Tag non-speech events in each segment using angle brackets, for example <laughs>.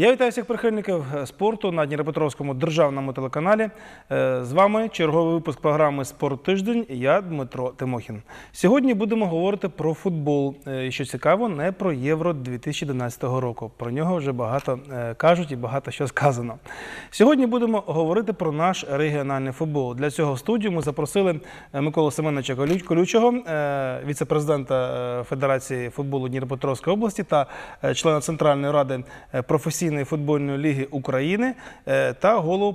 Я вітаю всіх прихильників е, спорту на Дніпропетровському державному телеканалі. Е, З вами черговий випуск програми Спорт тиждень. Я Дмитро Тимохін. Сьогодні будемо говорити про футбол. Е, І що цікаво, не про Євро 2011 року. Про нього вже багато кажуть і багато що сказано. Сьогодні будемо говорити про наш регіональний футбол. Для цього в студію ми запросили Миколу Семеновича Колючого, віце-президента Федерації футболу Дніпропетровської області та члена Центральної ради е, професійної футбольної ліги України е, та голову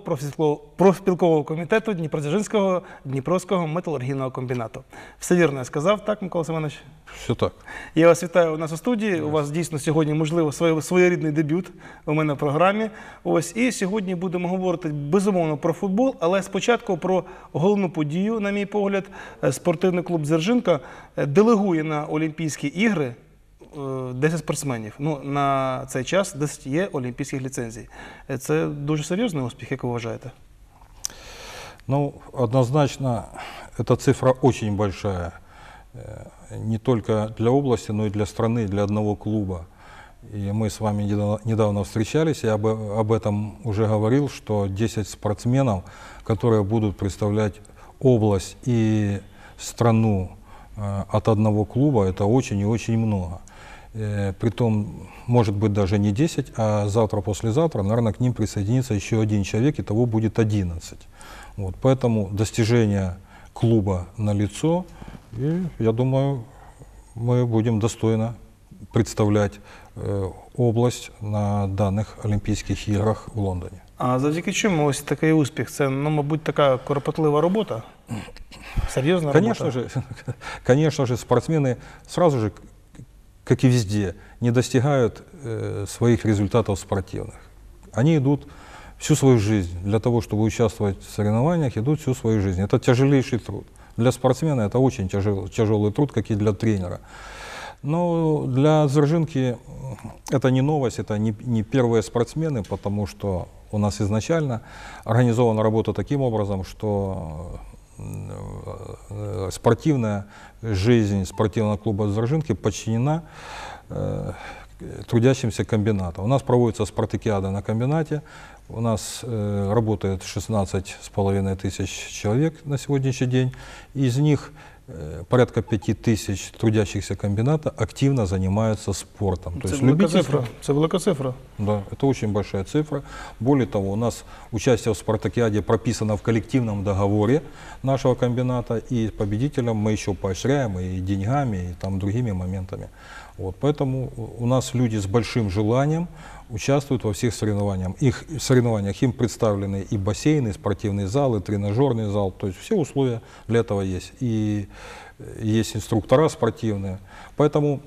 профспілкового- комітету Дніпродзержинського Дніпровського металургійного комбінату. Все вірно я сказав, так, Микола Семенович? Все так. Я вас вітаю у нас у студії. У вас дійсно сьогодні, можливо, своє- своєрідний дебют у мене в програмі. Ось і сьогодні будемо говорити безумовно про футбол, але спочатку про головну подію, на мій погляд, Е, спортивний клуб Дзержинка делегує на Олімпійські ігри 10 спортсменів. Ну на цей час 10 є олімпійських ліцензій. Е, Це дуже серйозний успіх, як ви вважаєте? Ну, однозначно, эта цифра очень большая. Э, Не только для области, но и для страны, для одного клуба. И мы с вами недавно- недавно встречались, я об, об этом уже говорил, что 10 спортсменов, которые будут представлять область и страну э, от одного клуба, это очень и очень много. Э, Притом, может быть, даже не 10, а завтра-послезавтра, наверное, к ним присоединится еще один человек, и того будет 11. Вот, поэтому достижение клуба налицо, и я думаю, мы будем достойно представлять э, область на данных Олимпийских играх в Лондоне. А завдяки чому ось такий успіх? Це, ну, мабуть, така кропотлива робота. Серйозна Конечно же, <laughs> конечно же, спортсмены сразу же, как и везде, не достигают э, своих результатов спортивных. Они идут всю свою жизнь для того, чтобы участвовать в соревнованиях, идут всю свою жизнь. Это тяжелейший труд. Для спортсмена это очень тяжел- тяжелый труд, как и для тренера. Но для Дзержинки это не новость, это не, не первые спортсмены, потому что у нас изначально организована работа таким образом, что спортивная жизнь спортивного клуба Дзержинки подчинена э, трудящимся комбината. У нас проводится спартакиада на комбинате, у нас э, работает 16 с половиной тысяч человек на сегодняшний день, из них э, порядка 5 тысяч трудящихся комбината активно занимаются спортом. Це велика цифра. Це велика цифра. Да, это очень большая цифра. Более того, у нас участие в спартакиаде прописано в коллективном договоре нашего комбината, и победителям мы еще поощряем и деньгами, и там другими моментами. Вот, поэтому у нас люди с большим желанием участвуют во всех соревнованиях. Их соревнованиях им представлены и бассейны, и спортивный зал, и тренажерный зал. То есть все условия для этого есть. И э, есть инструктора спортивные. Поэтому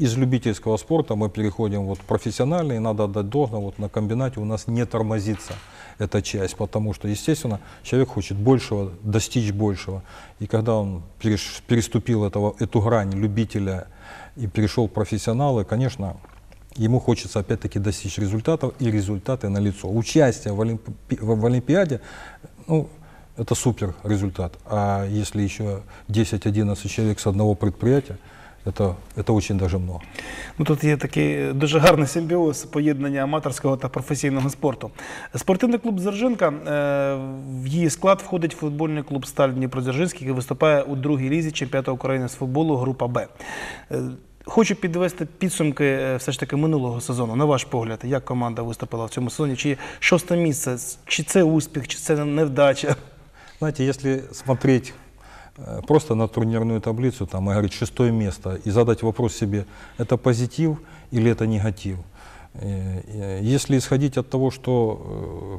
из любительского спорта мы переходим вот в профессиональный, и надо отдать должное, вот на комбинате у нас не тормозится эта часть, потому что, естественно, человек хочет большего, достичь большего. И когда он переш- переступил этого, эту грань любителя и перешел в профессионалы, конечно, ему хочется опять-таки достичь результатов, и результаты налицо. Участие в, Олимпи- в в Олимпиаде, ну, это супер результат. А если еще 10-11 человек с одного предприятия, это, это очень даже много. Ну, тут є такий дуже гарний симбіоз поєднання аматорського та професійного спорту. Спортивний клуб Дзержинка, е, в її склад входить футбольний клуб Сталь Дніпродзержинський, який виступає у другій лізі чемпіонату України з футболу група Б. Е, Хочу підвести підсумки е, все ж таки минулого сезону. На ваш погляд, як команда виступила в цьому сезоні? Чи шосте місце? Чи це успіх, чи це невдача? Знаете, если смотреть э, просто на турнирную таблицу, там, и говорить шестое место, и задать вопрос себе, это позитив или это негатив? Э, э, Если исходить от того, что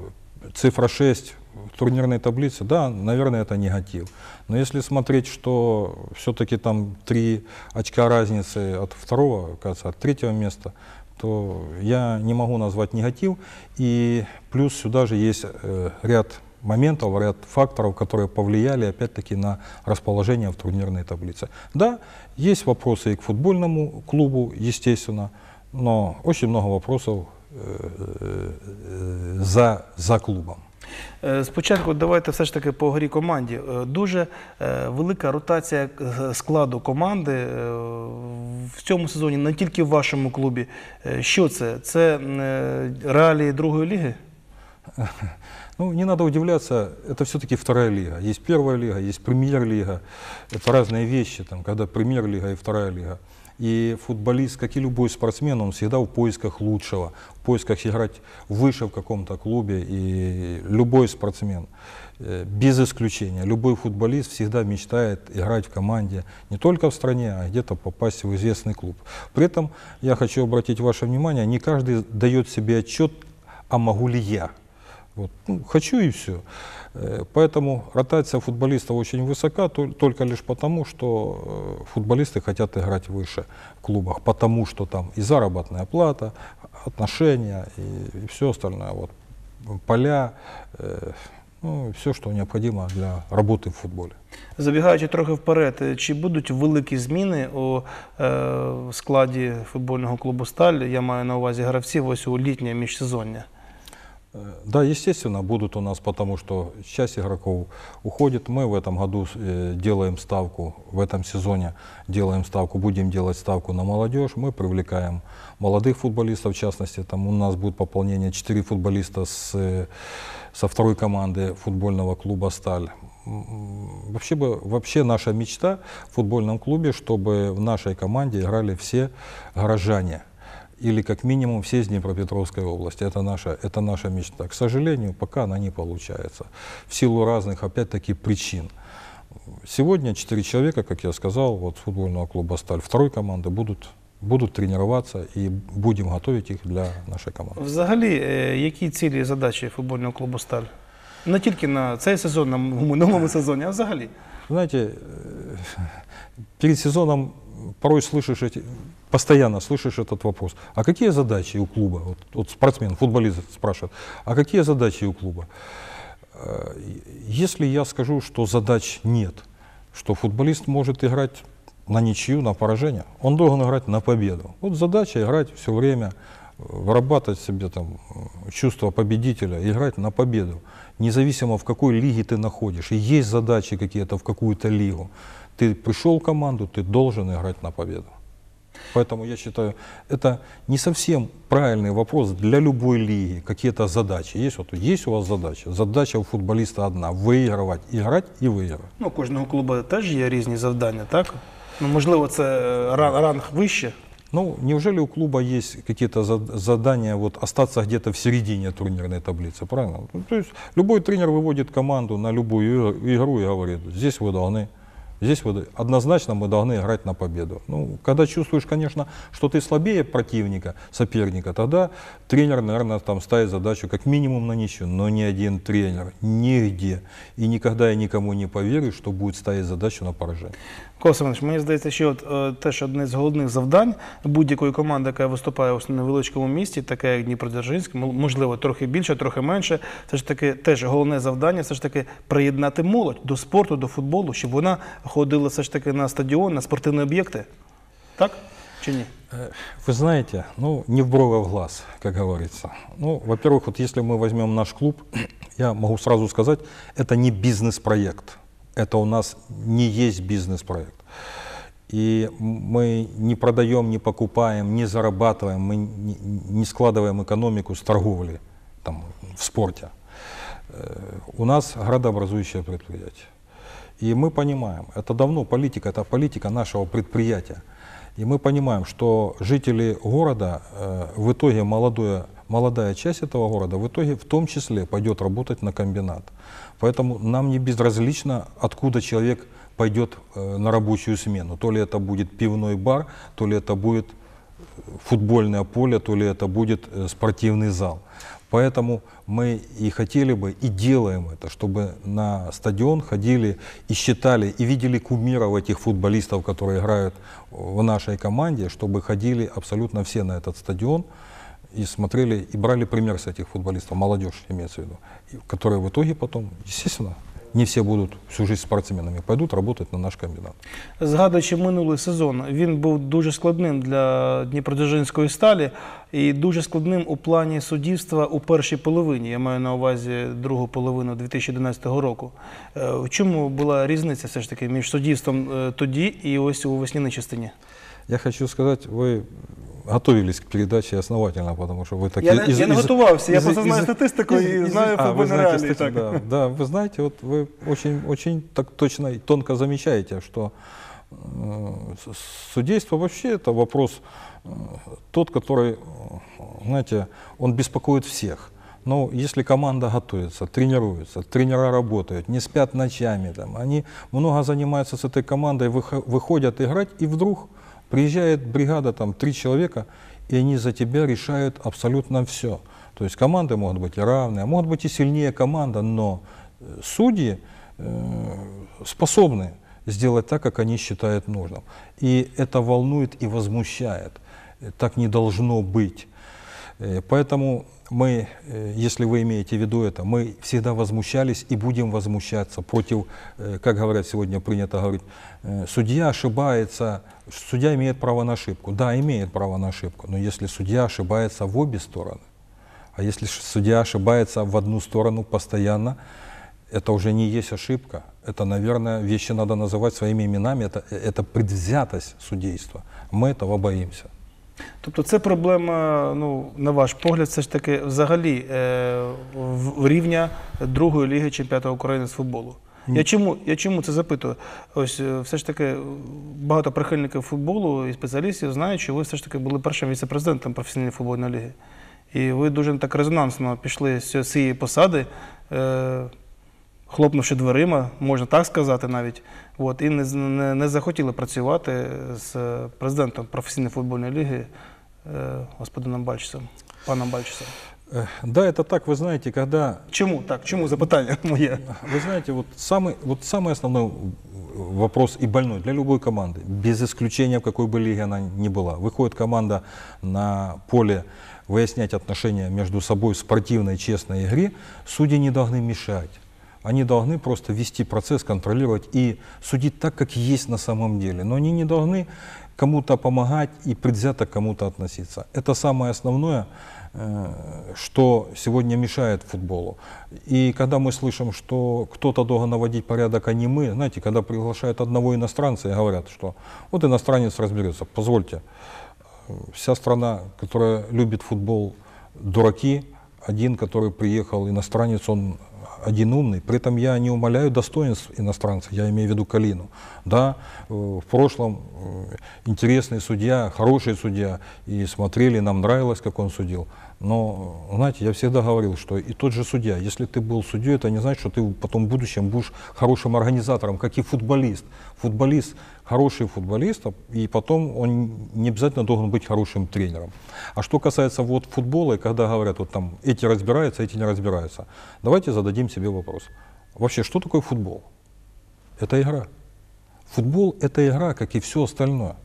э, цифра 6 в турнирной таблице, да, наверное, это негатив. Но если смотреть, что все-таки там три очка разницы от второго, кажется, от третьего места, то я не могу назвать негатив. И плюс сюда же есть э, ряд моментов, ряд факторов, которые повлияли опять-таки на расположение в турнирной таблице. Да, есть вопросы и к футбольному клубу, естественно, но очень много вопросов за, за клубом. Е, Спочатку давайте все ж таки по грі команді. Е, Дуже е, велика ротація е, складу команди е, в цьому сезоні, не тільки в вашому клубі. Е, Що це? Це е, реалії другої ліги? <laughs> Ну, не надо удивляться, это все-таки вторая лига. Есть первая лига, есть премьер-лига. Это разные вещи, там, когда премьер-лига и вторая лига. И футболист, как и любой спортсмен, он всегда в поисках лучшего, в поисках играть выше в каком-то клубе. И любой спортсмен, э, без исключения, любой футболист всегда мечтает играть в команде не только в стране, а где-то попасть в известный клуб. При этом я хочу обратить ваше внимание, не каждый дает себе отчет, а могу ли я. Вот, ну, хочу и все. Поэтому ротация футболистов очень высока тол- только лишь потому, что э, футболисты хотят играть выше в клубах, потому что там и заработная плата, отношения и, все остальное, вот, поля, э, ну, все, что необходимо для работы в футболе. Забігаючи трохи вперед, е, чи будуть великі зміни у е, складі футбольного клубу Сталь? Я маю на увазі гравців ось у літнє міжсезоння. Да, естественно, будут у нас, потому что часть игроков уходит. Мы в этом году э, делаем ставку, в этом сезоне делаем ставку, будем делать ставку на молодежь. Мы привлекаем молодых футболистов, в частности, там у нас будет пополнение 4 футболиста с, э, со второй команды футбольного клуба «Сталь». Вообще, бы, вообще наша мечта в футбольном клубе, чтобы в нашей команде играли все горожане или как минимум все из Днепропетровской области. Это наша, это наша мечта. К сожалению, пока она не получается. В силу разных, опять-таки, причин. Сегодня четыре человека, как я сказал, вот с футбольного клуба «Сталь» второй команды будут, будут тренироваться и будем готовить их для нашей команды. Взагалі, е, які цілі і задачі футбольного клубу Сталь? Не тільки на цей сезон, на м- минулому сезоні, а взагалі. Знаете, э, перед сезоном порой слышишь эти, постоянно слышишь этот вопрос. А какие задачи у клуба? Вот, вот спортсмен, футболист спрашивает, а какие задачи у клуба? Э, Если я скажу, что задач нет, что футболист может играть на ничью, на поражение, он должен играть на победу. Вот задача играть все время, э, вырабатывать себе там э, чувство победителя, играть на победу, независимо в какой лиге ты находишь. И есть задачи какие-то в какую-то лигу. Ты пришел в команду, ты должен играть на победу. Поэтому я считаю, это не совсем правильный вопрос для любой лиги. Какие-то задачи. Есть, вот, есть у вас задача. Задача у футболиста одна – выигрывать, играть и выигрывать. Ну, у кожного клубу теж є різні завдання, так? Ну, можливо, це е, ра- ранг вище. Ну, неужели у клуба есть какие-то зад- задания вот, остаться где-то в середине турнирной таблицы, правильно? Ну, то есть любой тренер выводит команду на любую игру- и говорит, здесь вы должны, здесь вы однозначно мы должны играть на победу. Ну, когда чувствуешь, конечно, что ты слабее противника, соперника, тогда тренер, наверное, там ставит задачу как минимум на ничью, но ни один тренер, нигде и никогда я никому не поверю, что будет ставить задачу на поражение. Микола Семенович, мені здається, що от, е, теж одне з головних завдань будь-якої команди, яка виступає у невеличкому місті, таке як Дніпродзержинськ, м- можливо, трохи більше, трохи менше. Це ж таки теж головне завдання, все ж таки приєднати молодь до спорту, до футболу, щоб вона ходила все ж таки на стадіон, на спортивні об'єкти. Так чи ні? Вы знаете, ну, не в брови, а в глаз, как говорится. Ну, во-первых, вот если мы возьмем наш клуб, я могу сразу сказать, это не бизнес-проект. Это у нас не есть бизнес-проект. И мы не продаем, не покупаем, не зарабатываем, мы не, складываем экономику с торговли там, в спорте. Э, У нас градообразующее предприятие. И мы понимаем, это давно политика, это политика нашего предприятия. И мы понимаем, что жители города, э, в итоге молодое, молодая часть этого города, в итоге в том числе пойдет работать на комбинат. Поэтому нам не безразлично, откуда человек пойдет э, на рабочую смену. То ли это будет пивной бар, то ли это будет футбольное поле, то ли это будет э, спортивный зал. Поэтому мы и хотели бы, и делаем это, чтобы на стадион ходили и считали, и видели кумиров этих футболистов, которые играют в нашей команде, чтобы ходили абсолютно все на этот стадион и смотрели, и брали пример с этих футболистов, молодежь имеется в виду, которые в итоге потом, естественно, не все будут всю жизнь спортсменами, пойдут работать на наш комбинат. Згадуючи минулий сезон, він був дуже складним для Дніпродзержинської сталі і дуже складним у плані суддівства у першій половині. Я маю на увазі другу половину 2011 року. Е, В чому була різниця все ж таки між суддівством е, тоді і ось у весняній частині? Я хочу сказать, вы готовились к передаче основательно, потому что вы так Я не- я не готовился, я просто знаю статистику и из- знаю а, футбольные знаете реалии, стати-. Да, да, вы знаете, вот вы очень, очень так точно и тонко замечаете, что э, судейство вообще это вопрос э, тот, который, э, знаете, он беспокоит всех. Но если команда готовится, тренируется, тренера работают, не спят ночами, там, они много занимаются с этой командой, выхо- выходят играть, и вдруг приезжает бригада, там, три человека, и они за тебя решают абсолютно все. То есть команды могут быть равные, могут быть и сильнее команда, но э, судьи э, способны сделать так, как они считают нужным. И это волнует и возмущает. Э, Так не должно быть. Э, Поэтому мы, э, если вы имеете в виду это, мы всегда возмущались и будем возмущаться против, э, как говорят сегодня принято говорить, э, судья ошибается, судья имеет право на ошибку. Да, имеет право на ошибку, но если судья ошибается в обе стороны, а если судья ошибается в одну сторону постоянно, это уже не есть ошибка. Это, наверное, вещи надо называть своими именами. Это, это предвзятость судейства. Мы этого боимся. Тобто це проблема, ну, на ваш погляд, все ж таки взагалі е, в- рівня другої ліги чемпіонату України з футболу. Я чому, я чому це запитую? Ось е, все ж таки багато прихильників футболу і спеціалістів знають, що ви все ж таки були першим віце-президентом професійної футбольної ліги. І ви дуже так резонансно пішли з цієї посади, е, хлопнувши дверима, можна так сказати навіть. От, і не, з- не, не захотіли працювати з е, президентом професійної футбольної ліги е, господином Бальчисом, паном Бальчисом. Э, Да, это так, вы знаете, когда Чому так? Чому запитання <laughs> моє? Вы знаете, вот самый, вот самый основной вопрос и больной для любой команды, без исключения в какой бы лиге она ни была. Выходит команда на поле выяснять отношения между собой в спортивной, честной игре, судьи не должны мешать. Они должны просто вести процесс, контролировать и судить так, как есть на самом деле. Но они не должны кому-то помогать и предвзято к кому-то относиться. Это самое основное, э, что сегодня мешает футболу. И когда мы слышим, что кто-то должен наводить порядок, а не мы, знаете, когда приглашают одного иностранца и говорят, что вот иностранец разберется, позвольте, вся страна, которая любит футбол, дураки, один, который приехал, иностранец, он один умный. При этом я не умаляю достоинств иностранца, я имею в виду Калину. Да, э, в прошлом э, интересный судья, хороший судья, и смотрели, нам нравилось, как он судил. Но, знаете, я всегда говорил, что и тот же судья, если ты был судьей, это не значит, что ты потом в будущем будешь хорошим организатором, как и футболист. Футболист, хороший футболист, и потом он не обязательно должен быть хорошим тренером. А что касается вот футбола, и когда говорят, вот там эти разбираются, эти не разбираются, давайте зададим себе вопрос. Вообще, что такое футбол? Это игра. Футбол – это игра, как и все остальное.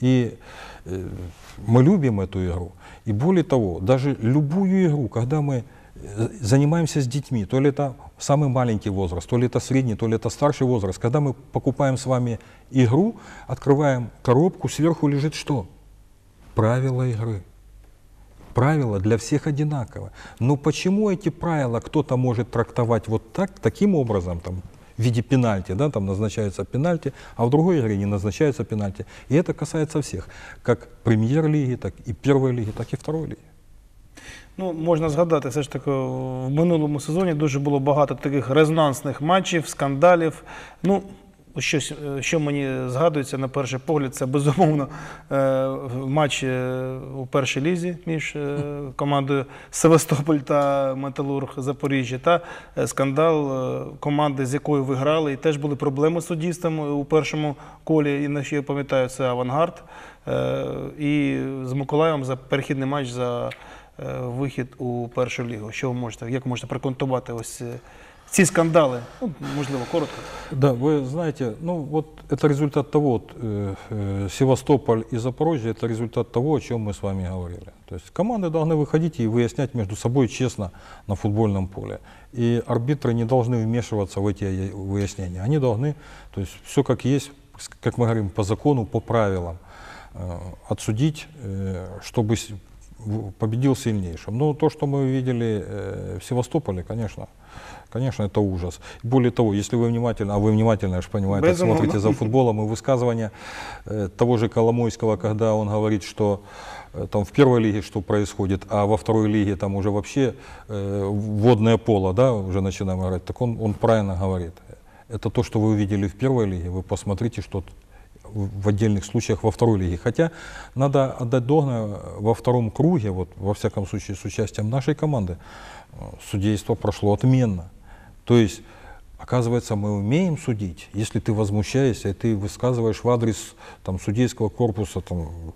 И э, мы любим эту игру. И более того, даже любую игру, когда мы э, занимаемся с детьми, то ли это самый маленький возраст, то ли это средний, то ли это старший возраст, когда мы покупаем с вами игру, открываем коробку, сверху лежит что? Правила игры. Правила для всех одинаково. Но почему эти правила кто-то может трактовать вот так, таким образом, там, в виде пенальти, да, там назначается пенальти, а в другой игре не назначается пенальти. И это касается всех, как премьер-лиги, так и первой лиги, так и второй лиги. Ну, можна згадати, все ж таки, в минулому сезоні дуже було багато таких резонансних матчів, скандалів. Ну, щось, е, що мені згадується на перший погляд, це безумовно е, матч е, у першій лізі між командою Севастополь та Металург Запоріжжя, та скандал команди, з якою ви грали, і теж були проблеми з суддівством у першому колі, і на що я пам'ятаю, це авангард. І з Миколаєвом за перехідний матч за вихід у першу лігу. Що ви можете, як можете прокоментувати ось ці скандали? Ну, можливо, коротко. Да, вы знаете, ну вот это результат того, вот, э, э, Севастополь и Запорожье, это результат того, о чем мы с вами говорили. То есть команды должны выходить и выяснять между собой честно на футбольном поле. И арбитры не должны вмешиваться в эти выяснения. Они должны, то есть все как есть, как мы говорим, по закону, по правилам, э, отсудить, э, чтобы победил сильнейшим. Но то, что мы видели э, в Севастополе, конечно, конечно, это ужас. Более того, если вы внимательно, а вы внимательно, я же понимаю, так смотрите за футболом, и высказывания э, того же Коломойского, когда он говорит, что э, там в первой лиге что происходит, а во второй лиге там уже вообще э, водное поло, да, уже начинаем говорить, так он, он правильно говорит. Это то, что вы увидели в первой лиге, вы посмотрите, что в отдельных случаях во второй лиге. Хотя надо отдать должное во втором круге, вот во всяком случае с участием нашей команды, э, судейство прошло отменно. То есть, оказывается, мы умеем судить. Если ты возмущаешься, и ты высказываешь в адрес там, судейского корпуса там,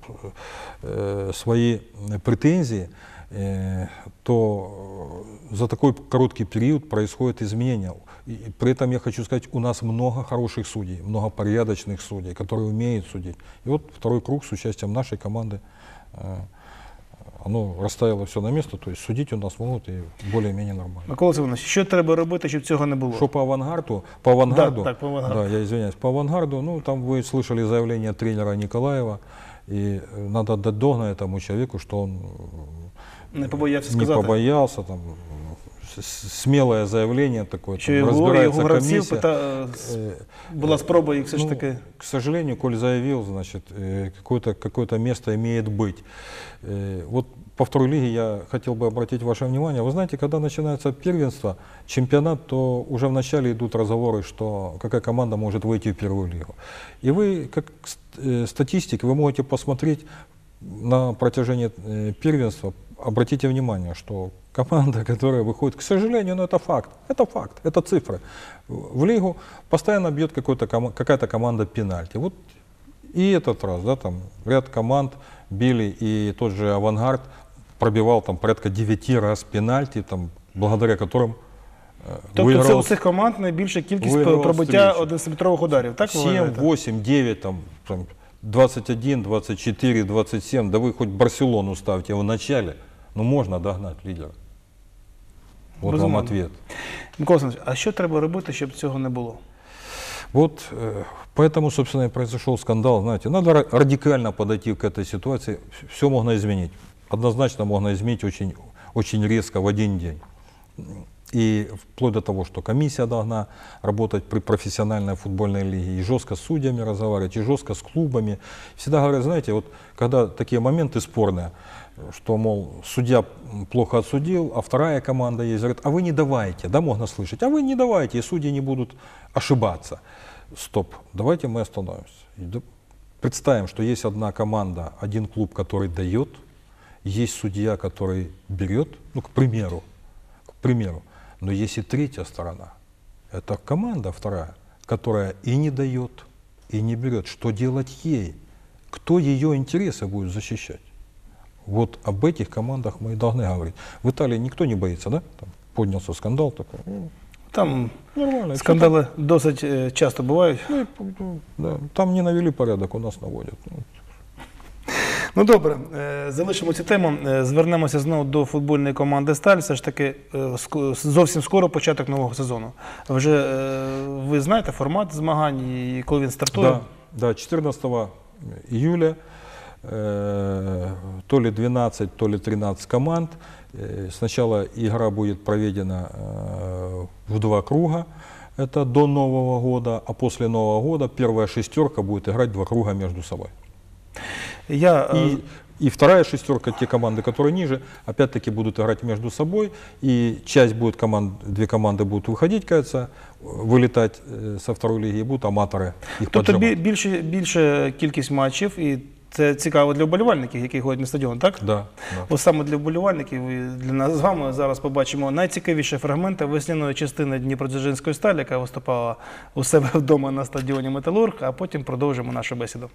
э, свои претензии, э, то за такой короткий период происходят изменения. И при этом я хочу сказать, у нас много хороших судей, много порядочных судей, которые умеют судить. И вот второй круг с участием нашей команды, э, оно расставило все на место, то есть судить у нас могут и более-менее нормально. Микола Семенович, що треба робити, щоб цього не було? Что по авангарду? По авангарду? так, по авангарду. Да, я извиняюсь. По авангарду, ну, там вы слышали заявление тренера Николаева, и э, надо отдать должное этому человеку, что он э, Не побоявся не сказати. побоялся, там, смелое заявление такое, Що там, його, його гравців пита... була спроба їх все ж ну, таки. К сожалению, Коль заявил, значит, э, какое-то какое место имеет быть. Э, Вот по второй лиге я хотел бы обратить ваше внимание. Вы знаете, когда начинается первенство, чемпионат, то уже вначале идут разговоры, что какая команда может выйти в первую лигу. И вы, как э, статистик, вы можете посмотреть на протяжении первенства, обратите внимание, что команда, которая выходит, к сожалению, но это факт, это факт, это цифры. В в лигу постоянно бьет какой-то кома- какая-то команда пенальти. Вот и этот раз, да, там ряд команд били, и тот же «Авангард» пробивал там порядка 9 раз пенальти, там, благодаря которым э, Тобто це выиграл у цих команд найбільша кількість виграв пробиття встрічу. 11-метрових ударів, так ви 7, вважаєте? 8, 9, там, там, 21, 24, 27. Да вы хоть Барселону ставьте в начале, но можно догнать лидера. Вот вам Безумовно. ответ. Микола Семенович, а що треба робити, щоб цього не було? Вот э, поэтому, собственно, и произошел скандал. Знаете, надо ра- радикально подойти к этой ситуации. Все можно изменить. Однозначно можно изменить очень, очень резко в один день. И вплоть до того, что комиссия должна работать при профессиональной футбольной лиге, и жестко с судьями разговаривать, и жестко с клубами. Всегда говорят, знаете, вот когда такие моменты спорные, что, мол, судья плохо отсудил, а вторая команда есть, говорит, а вы не давайте, да, можно слышать, а вы не давайте, и судьи не будут ошибаться. Стоп, давайте мы остановимся. Представим, что есть одна команда, один клуб, который дает, есть судья, который берет, ну, к примеру, к примеру, но есть и третья сторона. Это команда вторая, которая и не дает, и не берет. Что делать ей? Кто ее интересы будет защищать? Вот об этих командах мы и должны говорить. В Италии никто не боится, да? Там поднялся скандал такой. Ну, Там Нормально. скандали досить е, часто бувають. ну, ну, да, там не навели порядок, у нас наводят. Ну, Ну добре, е, залишимо цю тему. Е, Звернемося знову до футбольної команди Сталь. Все ж таки е, ск- зовсім скоро початок нового сезону. Вже е, ви знаєте формат змагань і коли він стартує? Да, да, 14 июля э, то ли 12, то ли 13 команд. Э, сначала игра будет проведена э, в два круга, это до Нового года, а после Нового года первая шестерка будет играть два круга между собой. Я е, И, и вторая шестерка, те команды, которые ниже, опять-таки будут играть между собой. И часть будет команд, две команды будут выходить, кажется, вылетать э, со второй лиги, и будут аматоры их тобто поджимать. бі- більше, більше кількість матчів, і це цікаво для вболівальників, які ходять на стадіон, так? Да, да. Ось саме для вболівальників і для нас з вами зараз побачимо найцікавіші фрагменти весняної частини Дніпродзержинської сталі, яка виступала у себе <laughs> вдома на стадіоні Металург, а потім продовжимо нашу бесіду.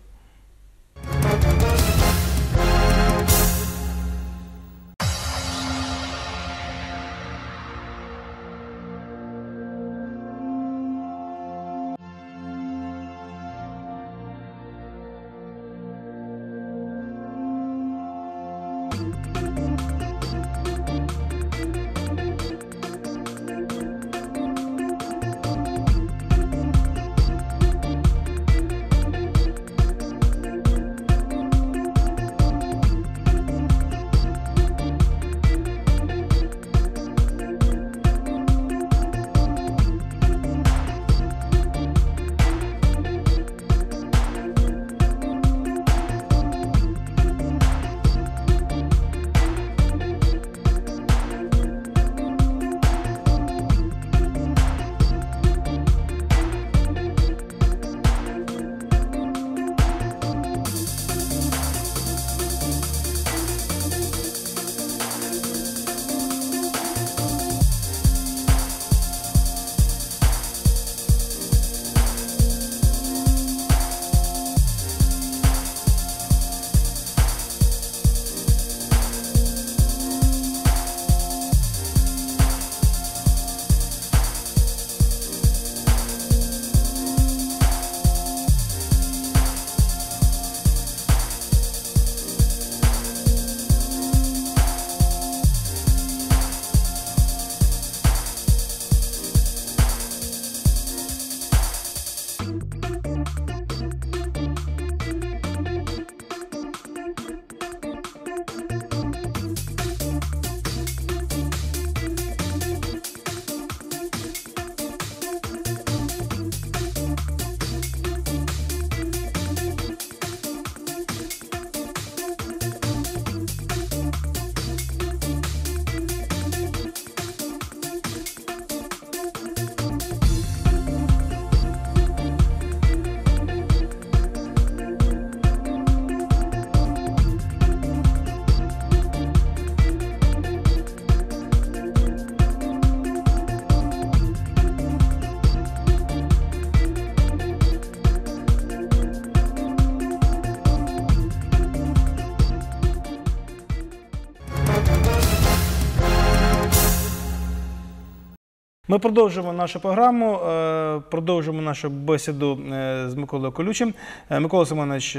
Ми продовжуємо нашу програму, е, продовжуємо нашу бесіду е, з Миколою Колючим. Е, Микола Семенович,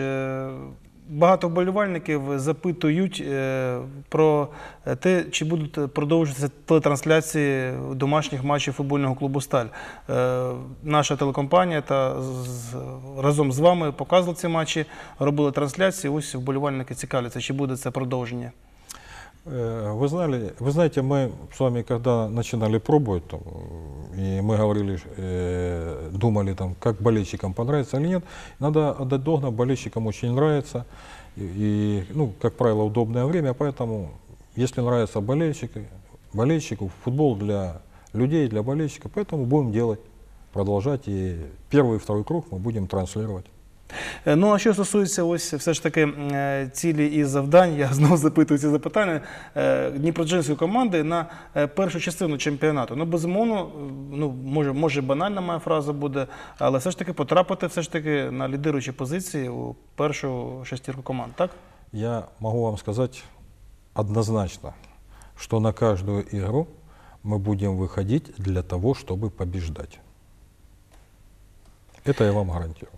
багато вболівальників запитують про те, чи будуть продовжуватися телетрансляції домашніх матчів футбольного клубу Сталь. Наша телекомпанія та разом з вами показувала ці матчі, робили трансляції. Ось вболівальники цікавляться, чи буде це продовження. Э, Вы знали, вы знаете, мы с вами когда начинали пробовать, там, и мы говорили, э, думали, там, как болельщикам понравится или нет, надо отдать должное, болельщикам очень нравится, и, и, ну, как правило, удобное время, поэтому, если нравится болельщики, болельщику, футбол для людей, для болельщиков, поэтому будем делать, продолжать, и первый и второй круг мы будем транслировать. Е, Ну а що стосується ось все ж таки е, цілі і завдань, я <laughs> знову запитую ці запитання е, Дніпроджинської команди на е, першу частину чемпіонату. Ну безумовно, е, ну може, може банальна моя фраза буде, але все ж таки потрапити все ж таки на лідируючі позиції у першу шестірку команд, так? Я могу вам сказать однозначно, что на каждую игру мы будем выходить для того, чтобы побеждать. Это я вам гарантирую.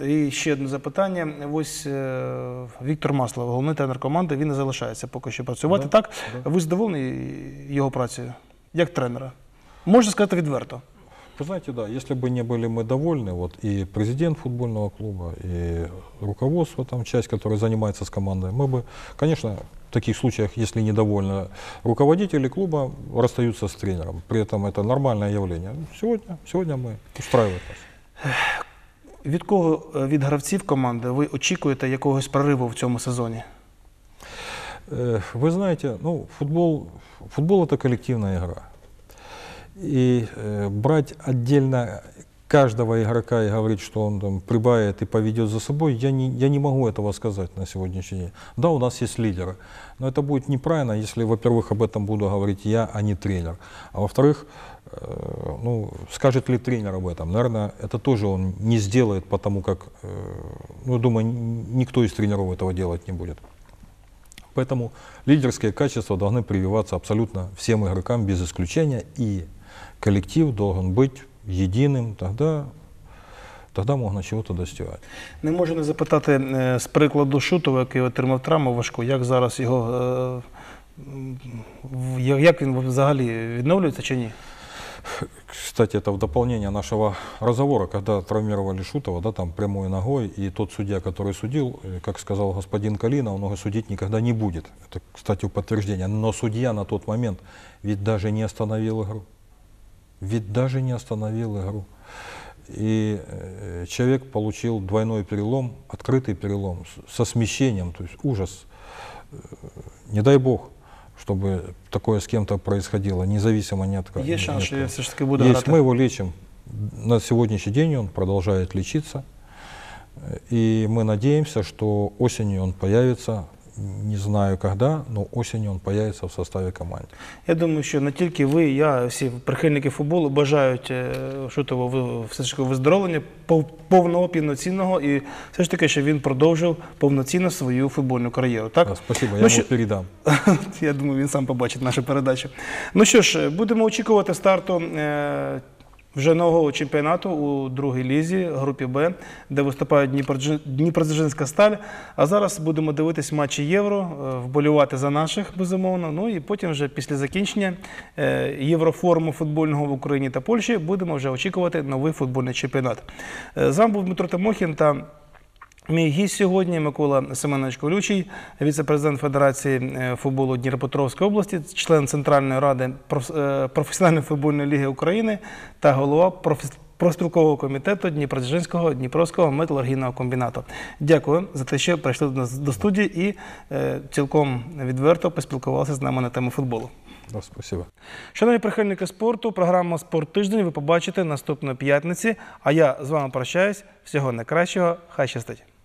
І ще одне запитання. Ось е, Віктор Маслов, головний тренер команди, він не залишається поки що працювати. Да, так? да. Ви задоволені його працею як тренера? Можна сказати відверто. Вы знаете, да, если бы не были мы довольны, вот и президент футбольного клуба, и руководство, там часть, которая занимается с командой, мы бы, конечно, в таких случаях, если недовольны руководители клуба, расстаются с тренером. При этом это нормальное явление. Сегодня, сегодня мы устраивает нас. Від кого е, від гравців команди ви очікуєте якогось прориву в цьому сезоні? Э, Вы знаете, ну, футбол, футбол это коллективная игра. И э, брать отдельно каждого игрока и говорить, что он там прибавит и поведет за собой, я не, я не могу этого сказать на сегодняшний день. Да, у нас есть лидеры, но это будет неправильно, если, во-первых, об этом буду говорить я, а не тренер. А во-вторых, э, ну, скажет ли тренер об этом? Наверное, это тоже он не сделает, потому как, э, ну, я думаю, н- никто из тренеров этого делать не будет. Поэтому лидерские качества должны прививаться абсолютно всем игрокам без исключения, и коллектив должен быть единым, тогда, тогда можно чего-то достигать. Не можу не запитати е, з прикладу Шутова, який отримав травму важку, як зараз його е, м, в- я- як він взагалі відновлюється чи ні? Кстати, это в дополнение нашего разговора, когда травмировали Шутова, да, там прямой ногой, и тот судья, который судил, э, как сказал господин Калина, он его судить никогда не будет. Это, кстати, подтверждение. Но судья на тот момент ведь даже не остановил игру. Ведь даже не остановил игру. И э, человек получил двойной перелом, открытый перелом со смещением, то есть ужас. Э, Не дай бог, чтобы такое с кем-то происходило, независимо ни от кого. Ни шанс, от що кого. він все ж таки буде Есть, грати? мы его лечим. На сегодняшний день он продолжает лечиться. И мы надеемся, что осенью он появится, не знаю когда, но осенью он появится в составе команды. Я думаю, що не тільки ви, я, всі прихильники футболу бажають е, Шутову все ж таки виздоровлення повного повноцінного і все ж таки, щоб він продовжив повноцінно свою футбольну кар'єру. Так? Да, спасибо, я Ну, ему що- передам. <laughs> Я думаю, він сам побачить нашу передачу. Ну що ж, будемо очікувати старту е, вже нового чемпіонату у другій лізі, групі Б, де виступає Дніпродзержинська сталь. А зараз будемо дивитись матчі Євро, вболювати вболівати за наших, безумовно. Ну і потім, вже після закінчення е, Єврофоруму футбольного в Україні та Польщі, будемо вже очікувати новий футбольний чемпіонат. Е, З вами був Дмитро Тимохін та Мій гість сьогодні Микола Семенович Колючий, віце-президент Федерації е, футболу Дніпропетровської області, член Центральної ради е, професіональної футбольної ліги України та голова профспілкового комітету Дніпродзержинського Дніпровського металургійного комбінату. Дякую за те, що прийшли до нас до студії і е, цілком відверто поспілкувалися з нами на тему футболу. Да, спасибо. Шановні прихильники спорту, програма Спорт тиждень ви побачите наступної п'ятниці. А я з вами прощаюсь. Всього найкращого. Хай щастить!